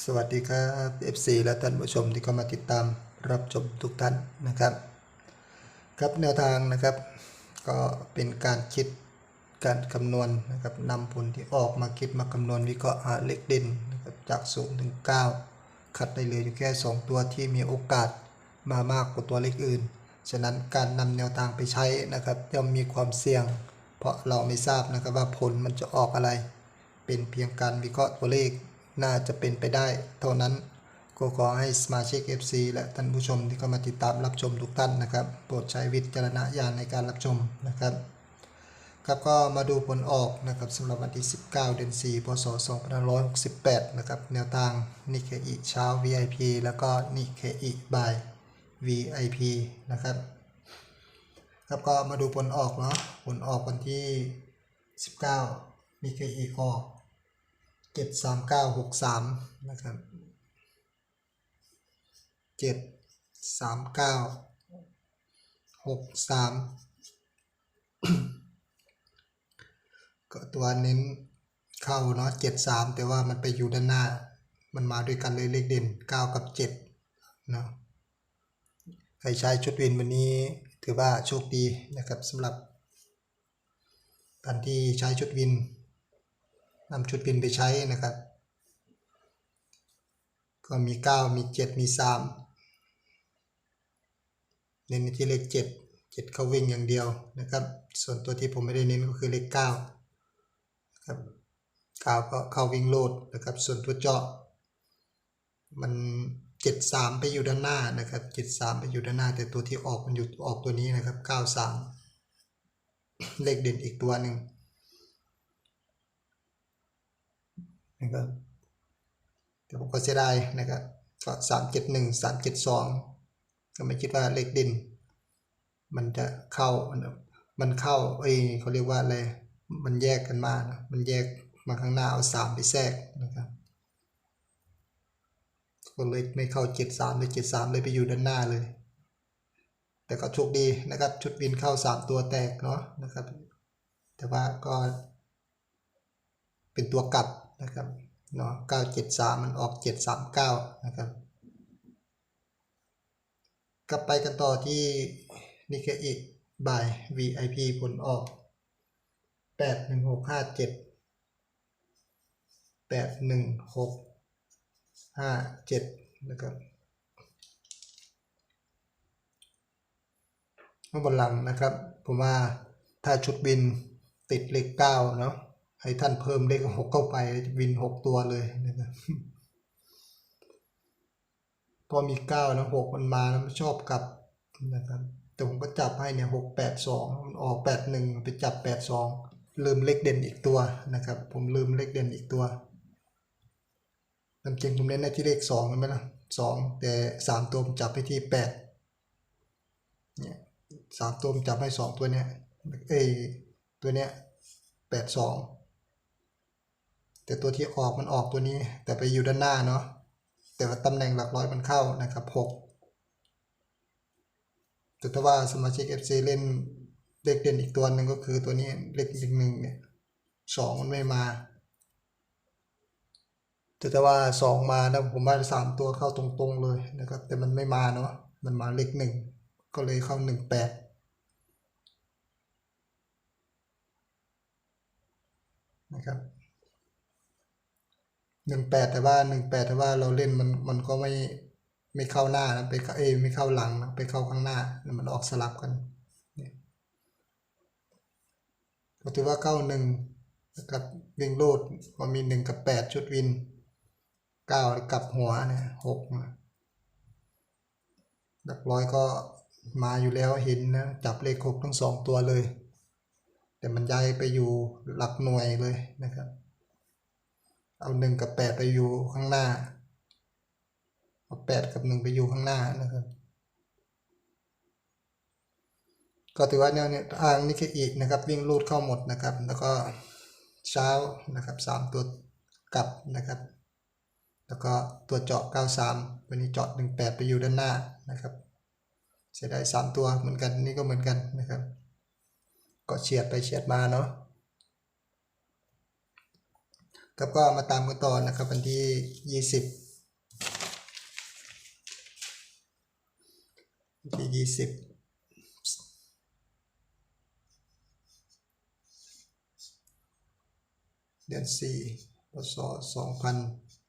สวัสดีครับ FC และท่านผู้ชมที่เข้ามาติดตามรับชมทุกท่านนะครับ ครับแนวทางนะครับ ก็เป็นการคิดการคำนวณนะครับนำผลที่ออกมาคิดมาคำนวณวิเคราะห์หาเลขเด่นนะครับจาก0ถึง 9 คัดได้เหลยอยู่แค่ 2 ตัวที่มีโอกาสมามากกว่าตัวเลขอื่น ฉะนั้นการนำแนวทางไปใช้นะครับย่อมมีความเสี่ยง เพราะเราไม่ทราบนะครับว่าผลมันจะออกอะไร เป็นเพียงการวิเคราะห์ตัวเลข น่าจะเป็นไปได้ เท่านั้นก็ขอให้สมาชิก FC และท่านผู้ชมที่เข้ามาติดตามรับชมทุกท่านนะครับ โปรดใช้วิจารณญาณในการรับชมนะครับครับก็มาดูผลออกนะครับสำหรับวันที่ 19 เดือน 4 พศ 2568 นะครับ แนวทางนิเคอิเช้า VIP แล้วก็นิเคอิบ่าย VIP นะครับ ครับก็มาดูผลออกเนาะผลออกวันที่ 19นิเคอิออก เจ็ดสามเก้าหกสามนะครับเจ็ดสามเก้าหกสามก็ตัวเน้นเข้าเนาะเจ็ดสามแต่ว่ามันไปอยู่ด้านหน้า มันมาด้วยกันเลยเลขเด่นเก้ากับเจ็ดเนาะใครใช้ชุดวินวันนี้ถือว่าโชคดีนะครับสำหรับท่านที่ใช้ชุดวิน นำชุดบินไปใช้นะครับ ก็มี 9 มี 7 มี 3 เน้นที่เลข 7 7 เขาวิ่งอย่างเดียวนะครับ ส่วนตัวที่ผมไม่ได้เน้นก็คือเลข9นะครับ9ก็เข้าวิ่งโลดนะครับ ส่วนตัวเจาะมัน73ไปอยู่ด้านหน้านะครับ73ไปอยู่ด้านหน้า แต่ตัวที่ออกมันอยู่ออกตัวนี้นะครับ93เลขเด่นอีกตัวหนึ่ง นะครับแต่ผมก็เสียดายนะครับก็สามเจ็ดหนึ่งสามเจ็ดสองก็ไม่คิดว่าเลขดิน มันจะเข้ามันเข้าเอ้ยเขาเรียกว่าอะไรมันแยกกันมานะมันแยกมาข้างหน้าเอาสามไปแทรกนะครับก็เลยไม่เข้าเจ็ดสามเลยเจ็ดสามเลยไปอยู่ด้านหน้าเลย แต่ก็โชคดีนะครับชุดบินเข้าสามตัวแตกเนาะนะครับ แต่ว่าก็เป็นตัวกลับ นะครับเนาะ973มันออก739นะครับ กลับไปกันต่อที่นิเคอิบ่าย VIP ผลออก81657 81657นะครับข้างบนหลังนะครับ ผมว่าถ้าชุดบินติดเลข9เนาะ ให้ท่านเพิ่มเลขหกเข้าไปวินหกตัวเลยนะครับพอมีเก้านะหกมันมาแล้วมันชอบกลับนะครับแต่ผมก็จับให้เนี่ยหกแปดสองมันออกแปดหนึ่งไปจับแปดสองลืมเลขเด่นอีกตัวนะครับ ผมลืมเลขเด่นอีกตัวจำจริงผมเน้นในที่เลขสองใช่ไหมล่ะสองแต่สามตัวผมจับไปที่แปดเนี่ยสามตัวผมจับให้สองตัวเนี้ยเอ้ตัวเนี้ยแปดสอง แต่ตัวที่ออกมันออกตัวนี้ แต่ไปอยู่ด้านหน้าเนาะแต่ว่าตำแหน่งหลักร้อยมันเข้านะครับหกแต่ถ้าว่าสมาชิก FC เล่นเลขเด่นอีกตัวหนึ่งก็คือตัวนี้เลขอีกหนึ่งเนี่ยสองมันไม่มา แต่ถ้าว่าสองมานะผมว่าสามตัวเข้าตรงๆเลยนะครับแต่มันไม่มาเนาะมันมาเลขหนึ่งก็เลยเข้าหนึ่งแปดนะครับ หนึ่งแปดแต่ว่าหนึ่งแปดแต่ว่าเราเล่นมันมันก็ไม่ไม่เข้าหน้านะไปเขอไม่เข้าหลังนะไปเข้าข้างหน้ามันออกสลับกันเนี่ยก็ถือว่าเข้าหนึ่งกับวิ่งโลดก็มีหนึ่งกับแปดชุดวินเก้ากับหัวเนี่ยหกหลักร้อยก็มาอยู่แล้วเห็นนะจับเลขหกทั้งสองตัวเลย แต่มันย้ายไปอยู่หลักหน่วยเลยนะครับ เอาหนึ่งกับแปดไปอยู่ข้างหน้า เอาแปดกับหนึ่งไปอยู่ข้างหน้านะครับ ก็ถือว่าแนวเนี่ยทางนิเคอีกนะครับ วิ่งลูดเข้าหมดนะครับ แล้วก็เช้านะครับสามตัวกลับนะครับ แล้วก็ตัวเจาะ 93 วันนี้เจาะ 18 ไปอยู่ด้านหน้านะครับ เสียดาย3ตัวเหมือนกันนี่ก็เหมือนกันนะครับ ก็เฉียดไปเฉียดมาเนาะ ครับก็มาตามกันต่อนะครับวันที่ยี่สิบวันที่ยี่สิบเดือนสี่พศสองพัน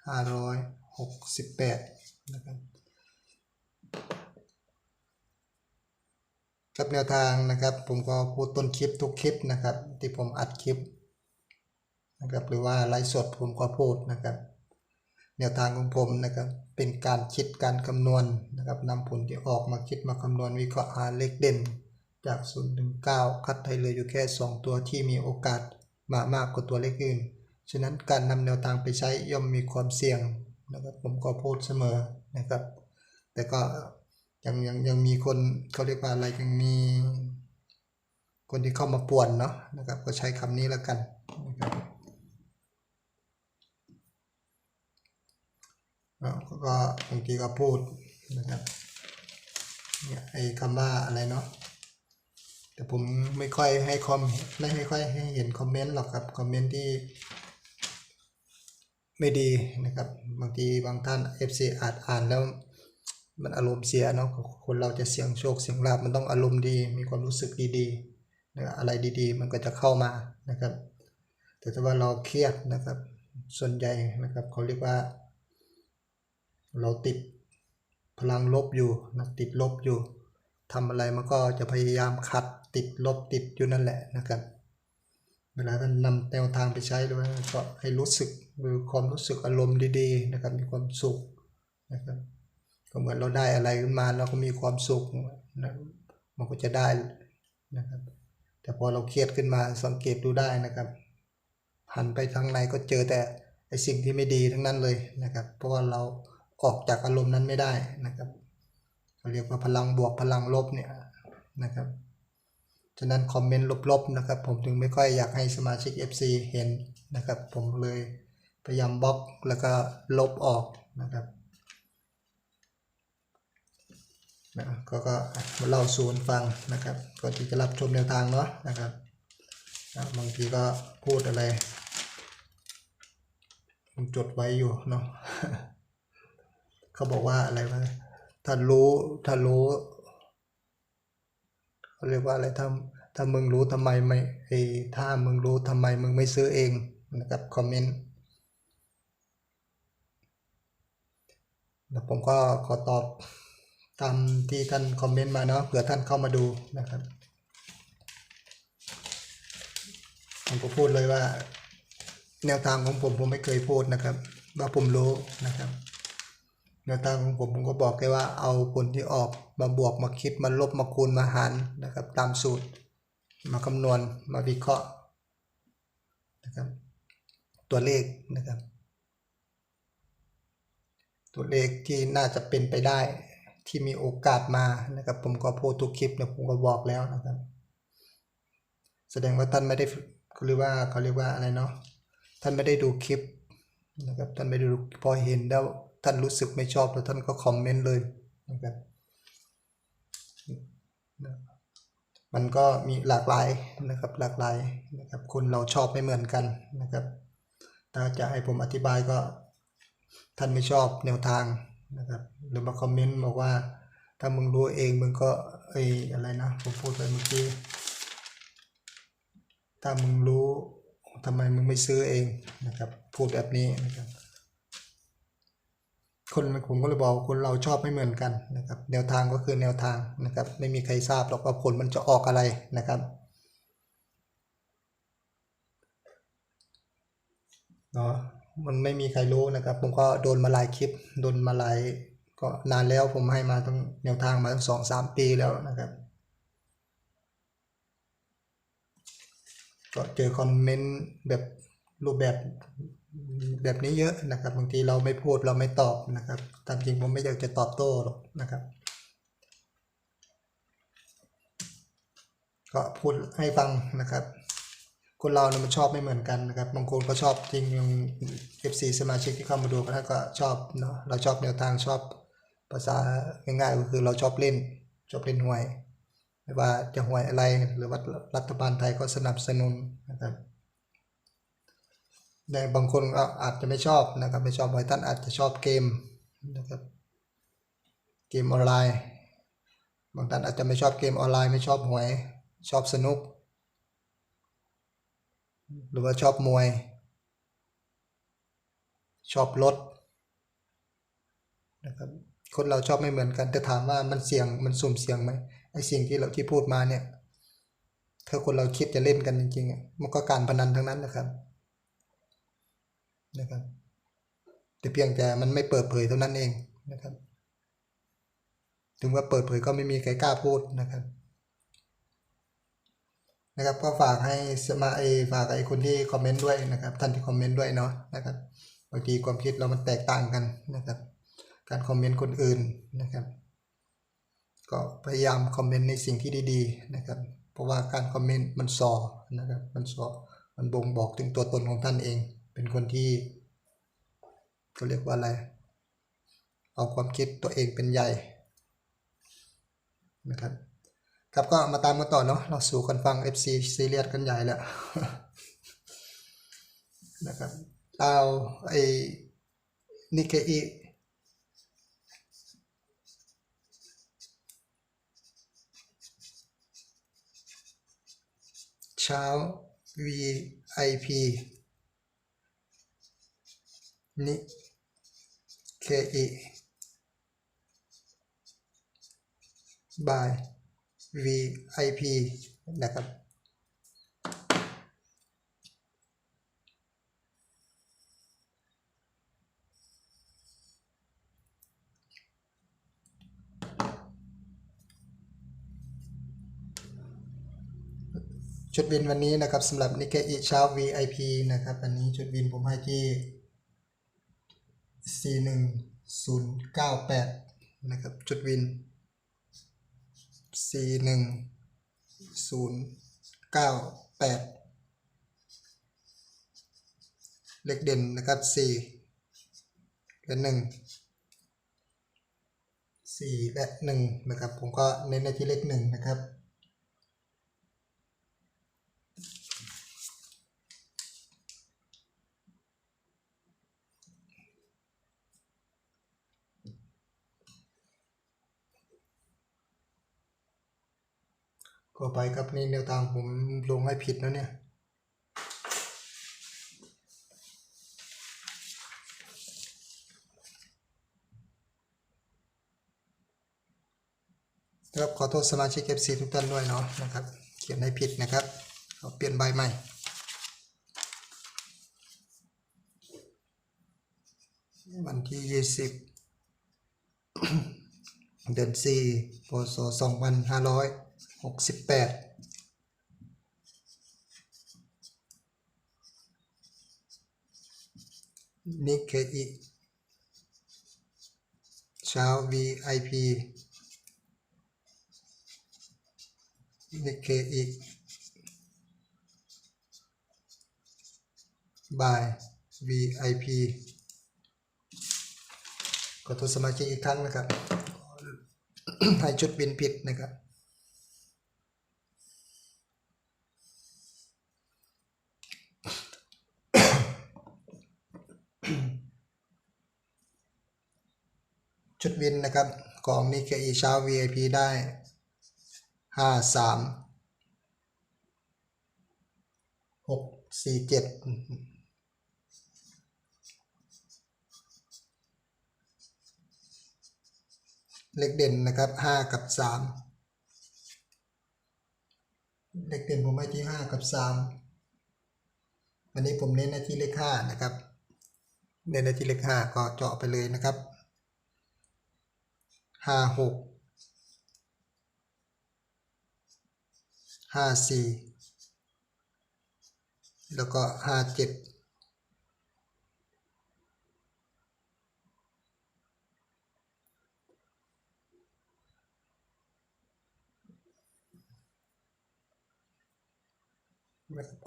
ห้าร้อยหกสิบแปดนะครับกับแนวทางนะครับ ผมก็พูดต้นคลิปทุกคลิปนะครับ ที่ผมอัดคลิป นะครับหรือว่าไลฟ์สดผมก็พูดนะครับแนวทางของผมนะครับเป็นการคิดการคำนวณนะครับนำผลที่ออกมาคิดมาคำนวณวิเคราะห์หาเลขเด่น จาก0ถึง9คัดให้เลืออยู่แค่ 2 ตัวที่มีโอกาสมามากกว่าตัวเลขอื่น ฉะนั้นการนำแนวทางไปใช้ย่อมมีความเสี่ยงนะครับผมก็พูดเสมอนะครับ แต่ก็ยังยังยังมีคนเขาเรียกว่าอะไรยังมีคนที่เข้ามาป่วนเนาะนะครับก็ใช้คำนี้แล้วกันนะครับ แล้วก็บางทีก็พูดนะครับเนี่ยไอ้คำว่าอะไรเนาะแต่ผมไม่ค่อยให้คอมไม่ไม่ค่อยให้เห็นคอมเมนต์หรอกครับคอมเมนต์ที่ไม่ดีนะครับ บางทีบางท่าน FC อาจอ่านแล้วมันอารมณ์เสียเนาะคนเราจะเสียงโชคเสียงลาบมันต้องอารมณ์ดี มีความรู้สึกดีๆนะอะไรดีๆ มันก็จะเข้ามานะครับ แต่ถ้าว่าเราเครียดนะครับ ส่วนใหญ่นะครับเขาเรียกว่า เราติดพลังลบอยู่นะติดลบอยู่ทำอะไรมันก็จะพยายามขัดติดลบติดอยู่นั่นแหละนะครับ เวลาท่านนำแนวทางไปใช้ด้วยก็ให้รู้สึกหรือความรู้สึกอารมณ์ดีๆนะครับ มีความสุขนะครับก็เหมือนเราได้อะไรขึ้นมาเราก็มีความสุขนะมันก็จะได้นะครับ แต่พอเราเครียดขึ้นมาสังเกตดูได้นะครับหันไปทางไหนก็เจอแต่ไอสิ่งที่ไม่ดีทั้งนั้นเลยนะครับ เพราะว่าเรา ออกจากอารมณ์นั้นไม่ได้นะครับเขาเรียกว่าพลังบวกพลังลบเนี่ยนะครับ ฉะนั้นคอมเมนต์ลบๆนะครับ ผมถึงไม่ค่อยอยากให้สมาชิก FC เห็นนะครับ ผมเลยพยายามบล็อกแล้วก็ลบออกนะครับนะก็ก็มาเล่าสู่กันฟังนะครับก่อนที่จะรับชมแนวทางเนาะนะครับนะบางทีก็พูดอะไรผมจดไว้อยู่เนาะ เขาบอกว่าอะไรวะถ้ารู้ถ้ารู้เขาเรียกว่าอะไรถ้าถ้ามึงรู้ทำไมไม่ไอ้ถ้ามึงรู้ทำไมมึงไม่ซื้อเองนะครับคอมเมนต์แล้วผมก็ขอตอบตามที่ท่านคอมเมนต์มาเนาะเผื่อท่านเข้ามาดูนะครับผมก็พูดเลยว่า แนวทางของผมผมไม่เคยพูดนะครับ ว่าผมรู้นะครับ แนวทางของผมผมก็บอกแค่ว่าเอาผลที่ออกมาบวกมาคิดมาลบมาคูณมาหารนะครับตามสูตร มาคำนวณมาวิเคราะห์นะครับตัวเลขนะครับ ตัวเลขที่น่าจะเป็นไปได้ที่มีโอกาสมานะครับ ผมก็พูดทุกคลิปเนี่ยผมก็บอกแล้วนะครับ แสดงว่าท่านไม่ได้หรือว่าเขาเรียกว่าอะไรเนาะท่านไม่ได้ดูคลิปนะครับท่านไม่ได้ดูพอเห็นแล้ว ท่านรู้สึกไม่ชอบแล้วท่านก็คอมเมนต์เลยนะครับมันก็มีหลากหลายนะครับหลากหลายนะครับคนเราชอบไม่เหมือนกันนะครับถ้าจะให้ผมอธิบายก็ท่านไม่ชอบแนวทางนะครับหรือมาคอมเมนต์บอกว่า ถ้ามึงรู้เองมึงก็เอยอะไรนะผมพูดไปเมื่อกี้ถ้ามึงรู้ทำไมมึงไม่ซื้อเองนะครับพูดแบบนี้นะครับ คนผมก็เลยบอกคนเราชอบไม่เหมือนกันนะครับแนวทางก็คือแนวทางนะครับ ไม่มีใครทราบหรอกว่าผลมันจะออกอะไรนะครับเนาะมันไม่มีใครรู้นะครับ ผมก็โดนมาหลายคลิป โดนมาหลายก็นานแล้วผมให้มาตั้งแนวทางมาตั้งสองสามปีแล้วนะครับ ก็เจอคอมเมนต์แบบรูปแบบ แบบนี้เยอะนะครับ บางทีเราไม่พูดเราไม่ตอบนะครับ ตามจริงผมไม่อยากจะตอบโต้หรอกนะครับ ก็พูดให้ฟังนะครับ คนเราเนี่ยมันชอบไม่เหมือนกันนะครับ บางคนก็ชอบจริงอย่าง FC สมาชิกที่เข้ามาดูก็ท่านก็ชอบเนาะเราชอบแนวทางชอบภาษาง่ายๆก็คือเราชอบเล่นชอบเล่นหวยไม่ว่าจะหวยอะไรหรือว่ารัฐบาลไทยก็สนับสนุนนะครับ ในบางคนก็อาจจะไม่ชอบนะครับ ไม่ชอบบางท่านอาจจะชอบเกมนะครับเกมออนไลน์ บางท่านอาจจะไม่ชอบเกมออนไลน์ไม่ชอบหวยชอบสนุก หรือว่าชอบมวย ชอบรถนะครับคนเราชอบไม่เหมือนกันแต่ถามว่ามันเสี่ยงมันสุ่มเสี่ยงไหมไอ้สิ่งที่เราที่พูดมาเนี่ยถ้าคนเราคิดจะเล่นกันจริงๆอะมันก็การพนันทั้งนั้นนะครับ นะครับ แต่เพียงแต่มันไม่เปิดเผยเท่านั้นเองนะครับ ถึงว่าเปิดเผยก็ไม่มีใครกล้าพูดนะครับนะครับก็ฝากให้สมาเอฝากไอ้คนที่คอมเมนต์ด้วยนะครับ ท่านที่คอมเมนต์ด้วยเนาะนะครับบางทีความคิดเรามันแตกต่างกันนะครับ การคอมเมนต์คนอื่นนะครับ ก็พยายามคอมเมนต์ในสิ่งที่ดีๆนะครับ เพราะว่าการคอมเมนต์มันสอนะครับ มันสอมันบ่งบอกถึงตัวตนของท่านเอง เป็นคนที่เขาเรียกว่าอะไร เอาความคิดตัวเองเป็นใหญ่นะครับครับก็มาตามกันต่อเนาะเราสู่กันฟัง FC ซีเรียสกันใหญ่แล้วนะครับเอาไอ้นิเคอีเช้า VIP นิเคอีบาย VIP นะครับชุดบินวันนี้นะครับสำหรับนิเกอิเช้า VIP นะครับอันนี้ชุดบินผมให้ที่ 41098 นะครับ จุดวิน 41098 เลขเด่นนะครับ 4 และ 1 4 และ 1 นะครับ ผมก็เน้นในที่เลข 1 นะครับ ก็ไปครับนี่แนวทางผมลงให้ผิดแล้วเนี่ยครับขอโทษสมาชิก FC ทุกท่านด้วยเนาะนะครับ เขียนให้ผิดนะครับเอาเปลี่ยนใบใหม่วันที่20เดือน4พศ2568นิ เคอิเช้า VIP นิเคอิบาย VIP ขอโทษสมาชิกอีกครั้งนะครับให้ชุดบินผิดนะครับ ชุดบินนะครับของนิเคอีเช้า VIP ได้ห้าสามหกสี่เจ็ดเลขเด่นนะครับห้ากับสามเลขเด่นผมให้ที่ห้ากับสามวันนี้ผมเน้นในที่เลขห้านะครับ เน้นในที่เลขห้าก็เจาะไปเลยนะครับ ห้าหกห้าสี่แล้วก็ห้าเจ็ด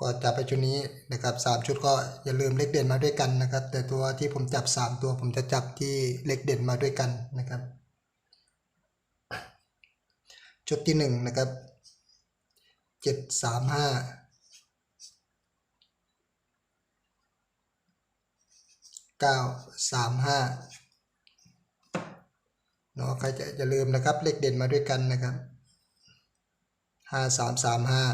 ก็จับไปชุดนี้นะครับสามชุดก็อย่าลืมเลขเด่นมาด้วยกันนะครับ แต่ตัวที่ผมจับสามตัวผมจะจับที่เลขเด่นมาด้วยกันนะครับ ชุดที่หนึ่งนะครับเจ็ดสามห้าเก้าสามห้าเนาะใครจะจะลืมนะครับ เลขเด่นมาด้วยกันนะครับห้าสามสามห้า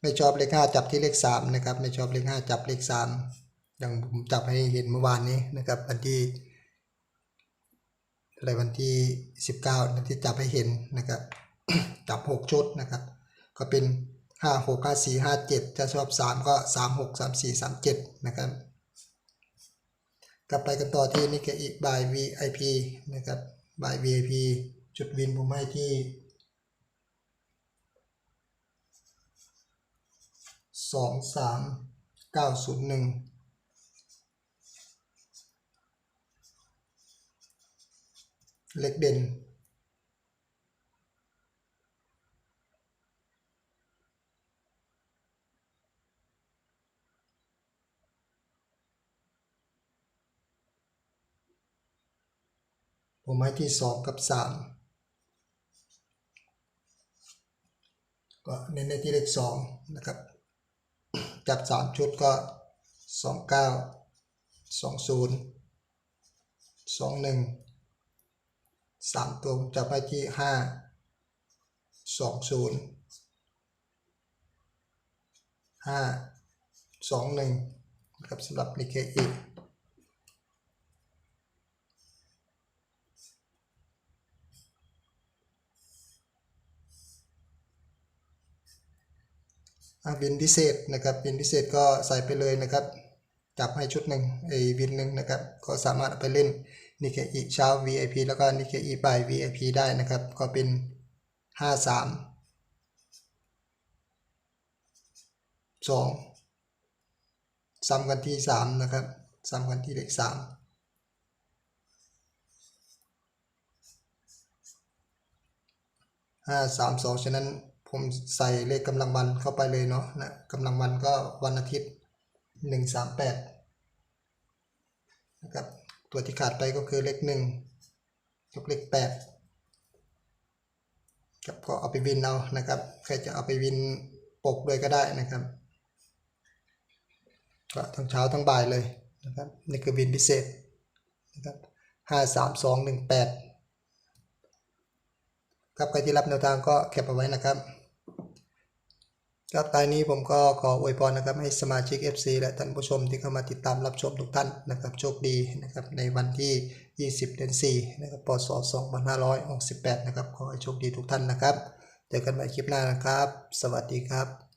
ไม่ชอบเลขห้าจับที่เลขสามนะครับ ไม่ชอบเลขห้าจับเลขสาม อย่างผมจับให้เห็นเมื่อวานนี้นะครับวันที่อะไรวันที่สิบเก้านที่จับให้เห็นนะครับจับหกชุดนะครับ ก็เป็นห้าหกห้าสี่ห้าเจ็ดจะชอบสามก็สามหกสามสี่สามเจ็ดนะครับ กลับไปกันต่อที่นี่กเกอีกบาย VIP นะครับบาย VIP จุดวินผมให้ที่สองสามเก้าศูนย์หนึ่ง เก้าศูนย์หนึ่งเลขเด่นผมให้ที่สองกับสามก็เน้นในที่เลขสองนะครับ จับสามชุดก็สองเก้าสองศูนย์สองหนึ่ง สามตัวผมจับไปที่ห้าสองศูนย์ห้าสองหนึ่งนะครับสำหรับนิเคอีอะวินพิเศษนะครับวินพิเศษก็ใส่ไปเลยนะครับ จับให้ชุดหนึ่งไอ้วินหนึ่งนะครับ ก็สามารถเอาไปเล่น นิเคอีเช้า VIP แล้วก็นิเคอีบ่าย VIP ได้นะครับ ก็เป็นห้าสามสองซ้ำกันที่สามนะครับ ซ้ำกันที่เลขสามห้าสามสองฉะนั้นผมใส่เลขกำลังวันเข้าไปเลยเนาะนะกำลังวันก็วันอาทิตย์หนึ่งสามแปดนะครับ ตัวที่ขาดไปก็คือเลขหนึ่งยกเลขแปดครับก็เอาไปวินเอานะครับ ใครจะเอาไปวินปกด้วยก็ได้นะครับ ก็ทั้งเช้าทั้งบ่ายเลยนะครับนี่คือวินพิเศษนะครับห้าสามสองหนึ่งแปดครับใครที่รับแนวทางก็แคปเอาไว้นะครับ ครับตอนนี้ผมก็ขออวยพรนะครับให้สมาชิก FC และท่านผู้ชมที่เข้ามาติดตามรับชมทุกท่านนะครับโชคดีนะครับในวันที่ 20 เดือน 4 นะครับพศ 2568 นะครับ ขอให้โชคดีทุกท่านนะครับ เจอกันใหม่คลิปหน้านะครับ สวัสดีครับ